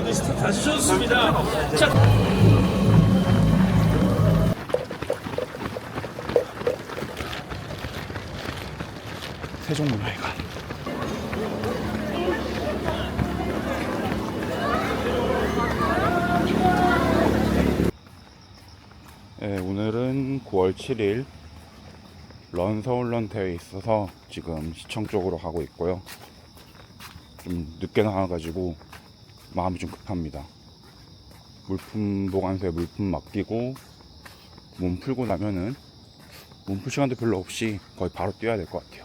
아주 좋습니다. 자, 세종문화회관 네, 오늘은 9월 7일 런 서울런 대회에 있어서 지금 시청 쪽으로 가고 있고요. 좀 늦게 나와가지고 마음이 좀 급합니다. 물품 보관소에 물품 맡기고 몸 풀고 나면은 몸풀 시간도 별로 없이 거의 바로 뛰어야 될 것 같아요.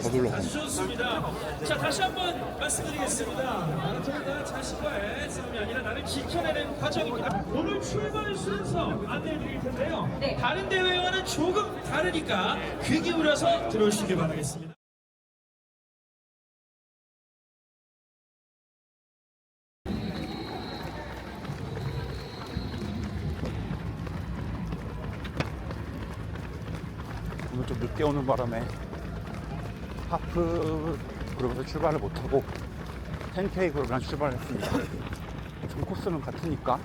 서둘러 좋습니다. 자, 다시 한번 말씀드리겠습니다. 마라톤은 자신과의 싸움이 아니라 나를 지켜내는 과정입니다. 오늘 출발 순서 안내해 드릴 텐데요. 다른 대회와는 조금 다르니까 귀 기울여서 들어주시길 바라겠습니다. 늦게 오는 바람에 하프 그룹에서 출발을 못하고 10K 그룹이랑 출발을 했습니다. 좀 코스는 같으니까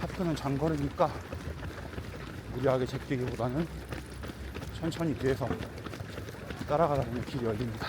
하프는 장거리니까 무리하게 제끼기보다는 천천히 뒤에서 따라가다 보면 길이 열립니다.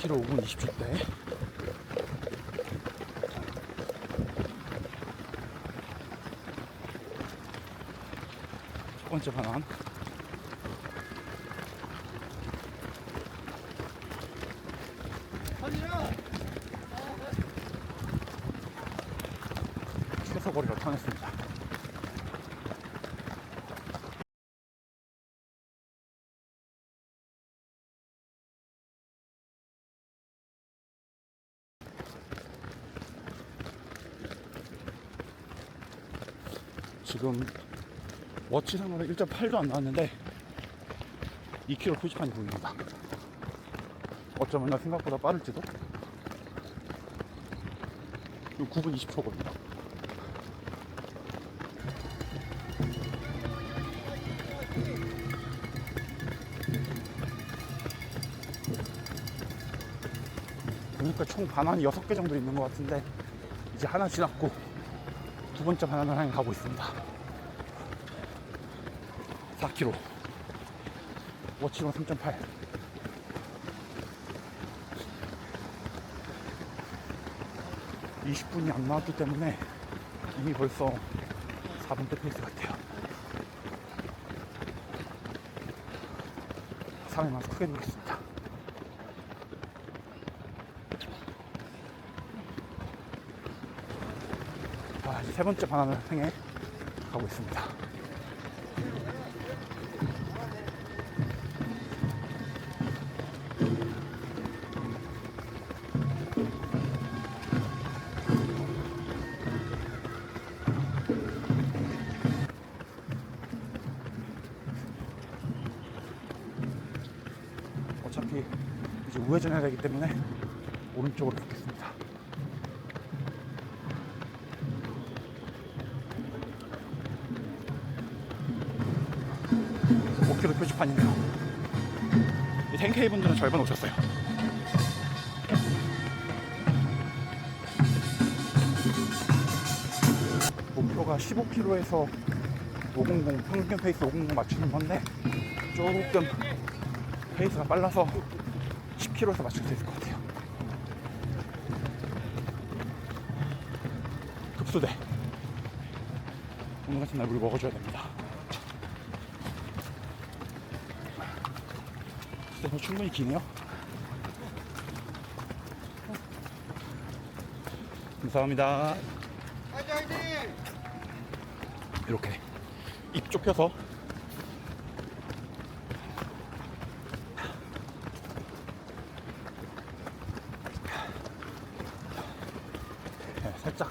일 k 로 5분 20초대. 첫 번째 반환. 최소 거리를 타냈습니다. 지금 워치상으로 1.8도 안 나왔는데 2km 표지판이 보입니다. 어쩌면 나 생각보다 빠를지도? 9분 20초거든요. 보니까 총 반환이 6개 정도 있는 것 같은데 이제 하나 지났고 두 번째 반환을 향해 가고 있습니다. 4km. 워치로 3.8. (20분이) 안 나왔기 때문에 이미 벌써 4분대 페이스 같아요 3회 만서 크게 누겠습니다 아, 세 번째 반환을 향해 가고 있습니다. 회전해야 되기 때문에 오른쪽으로 걷겠습니다. 5km 표지판이네요. 이 10K 분들은 절반 오셨어요. 목표가 15km에서 500 평균 페이스 500 맞추는 건데 조금 페이스가 빨라서 10km에서 맞출 수 있을 것 같아요. 급수대. 오늘 같은 날물 먹어줘야 됩니다. 그래서 충분히 기네요. 감사합니다. 이렇게 입 좁혀서 네, 살짝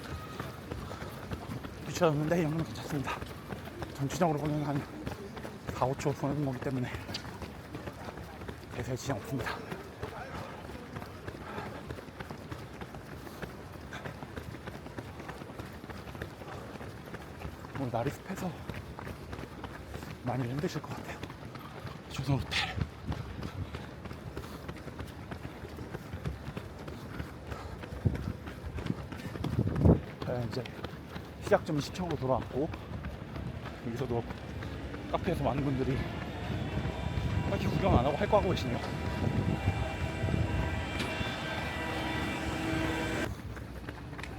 이 정도면 괜찮습니다. 전체적으로 보면 한 4, 5초 손해본 거기 때문에 대세에 지장 없습니다. 오늘 날이 습해서 많이 힘드실 것 같아요. 조선 호텔. 자, 이제 시작점 시청으로 돌아왔고 여기서도 카페에서 많은 분들이 딱히 구경 안 하고 할 거 하고 계시네요.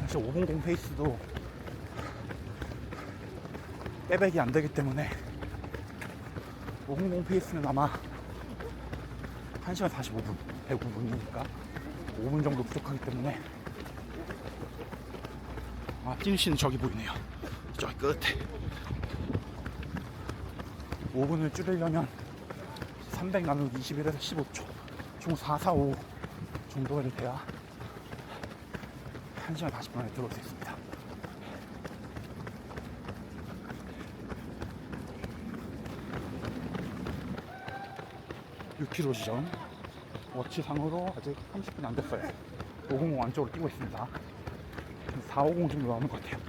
사실 500 페이스도 빼백이 안 되기 때문에 500 페이스는 아마 1시간 45분, 105분이니까 5분 정도 부족하기 때문에 아, 띠니씨는 저기 보이네요. 저기 끝에. 5분을 줄이려면 300 나누기 21에서 15초. 총 4, 4, 5 정도가 돼야 1시간 40분 안에 들어올 수 있습니다. 육 k 로 지점. 워치상으로 아직 30분이 안 됐어요. 500 안쪽으로 뛰고 있습니다. 450 정도 나오는 것 같아요.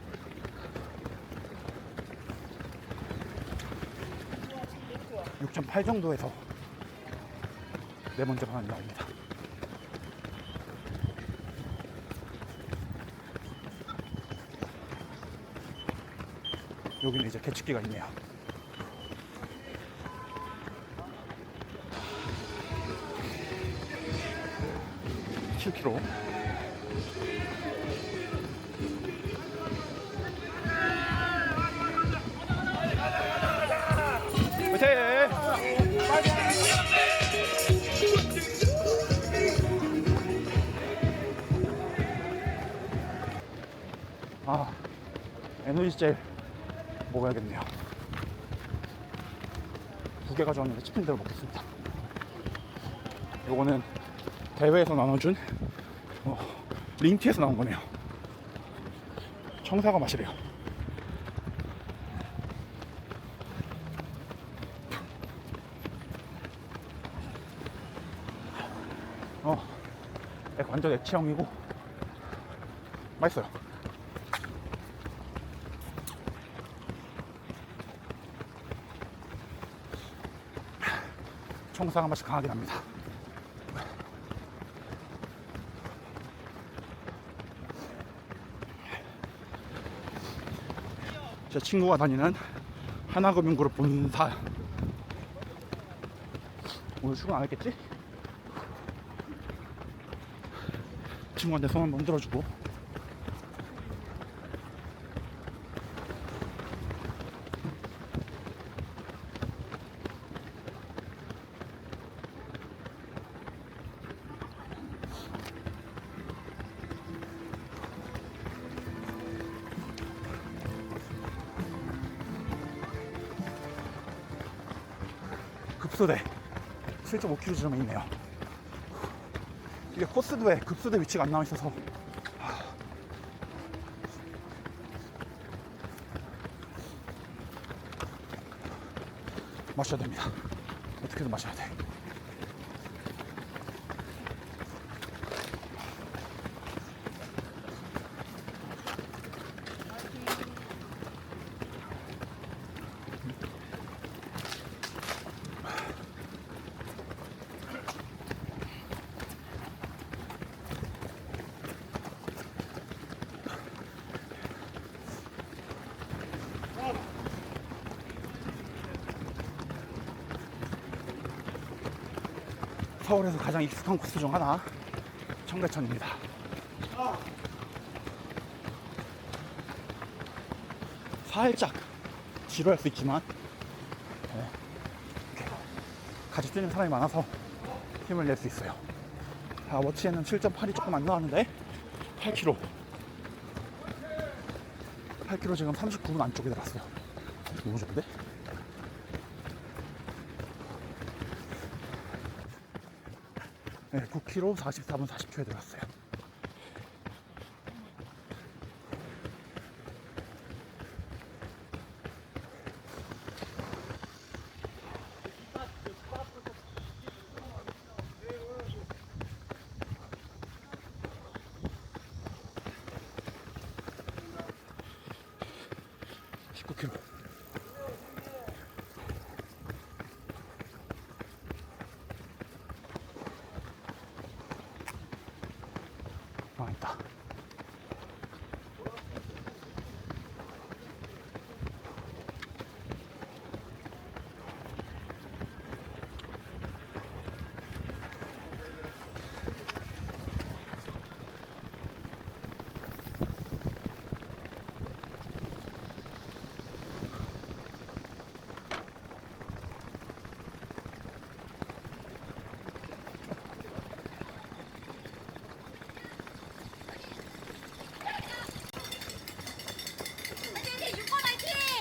(6.8) 정도에서 네 번째 방안이 나옵니다. 여기는 이제 개측기가 있네요. (7km) 화이 젤 먹어야겠네요. 두 개 가져왔는데 치킨 대로 먹겠습니다. 요거는 대회에서 나눠준 어, 링티에서 나온 거네요. 청사과 맛이래요. 어, 액- 완전 액체형이고 맛있어요. 청사가 맛이 강하게 납니다. 제 친구가 다니는 하나금융그룹 본사 오늘 출근 안 했겠지? 친구한테 손 한번 들어주고 급소대 7.5km 지점에 있네요. 이게 코스도에 급소대 위치가 안 나와 있어서 마셔야 됩니다. 어떻게든 마셔야 돼. 서울에서 가장 익숙한 코스 중 하나 청계천입니다. 살짝 지루할 수 있지만 네, 같이 뛰는 사람이 많아서 힘을 낼 수 있어요. 아, 워치에는 7.8이 조금 안 나왔는데 8kg. 8kg 지금 39분 안쪽에 들어갔어요. 너무 좋은데? 네, 9kg 44분 40초에 들어갔어요.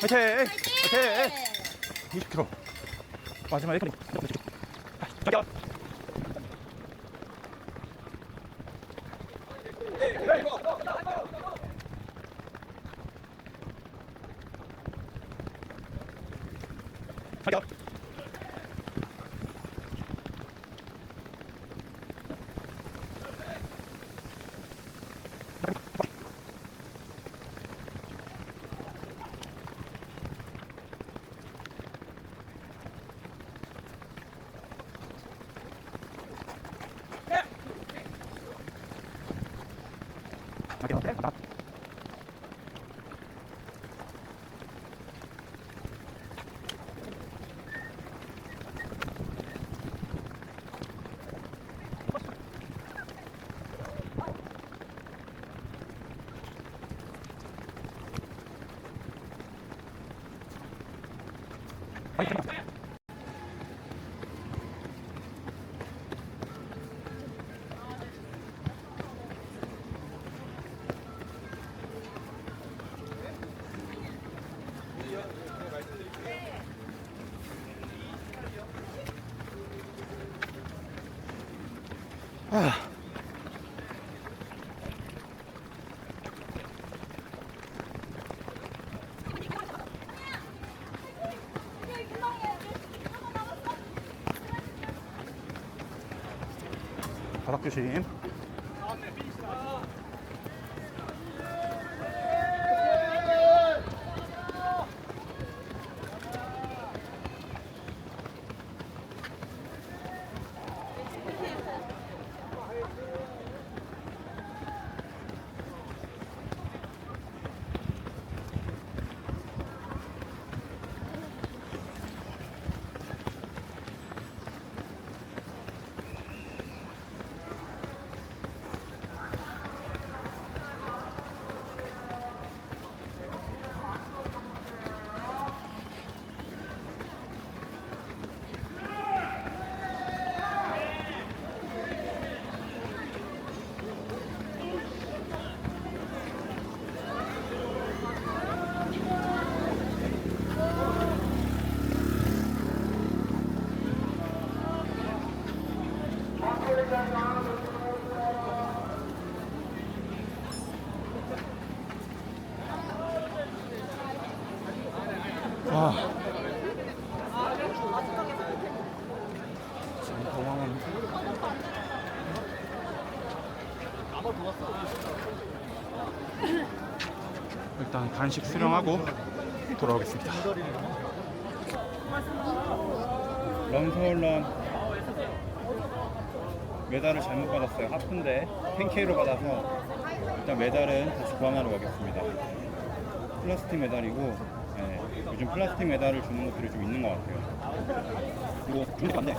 화이팅! 화이팅! 20kg. 마지막에 아. 바닥 조심. 아. 일단 간식 수령하고 돌아오겠습니다. 런서울런 메달을 잘못 받았어요. 하프인데 10K로 받아서 일단 메달은 다시 구하러 가겠습니다. 플라스틱 메달이고 예, 요즘 플라스틱 메달을 주는 것들이 좀 있는 것 같아요. 그리고 중대 반대.